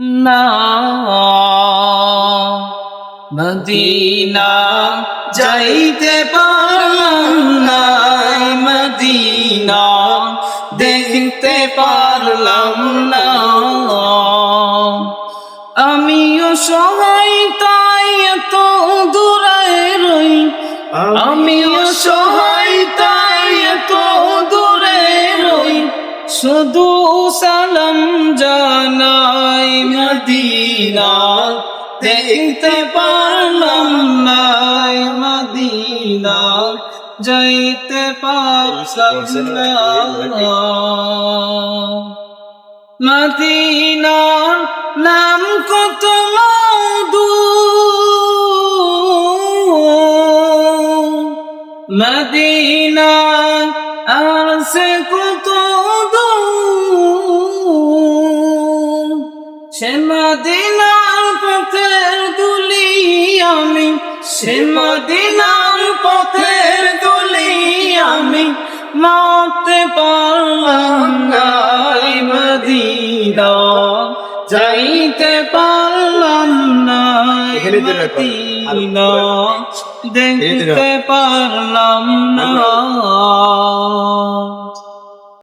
না। মদিনা যাইতে পারলাম না মদিনা দেখতে পারলাম না। আমিও সহায় তাই এত দূরে রই, আমিও সহায় তাই এত দূরে রই, শুধু সালাম জানাই। মদিনা দেখতে পারলাম না মদিনা যাইতে পারলাম মদিনা নাম কত মধু। মদিনা আর সে সে মদিনার পথের দুলি আমি সে মদিনার পথের দুলি আমি মাতে পারলাম না এই মদিনা যাইতে পারলাম না এই এখানে যে মদিনা দেখতে পারলাম না।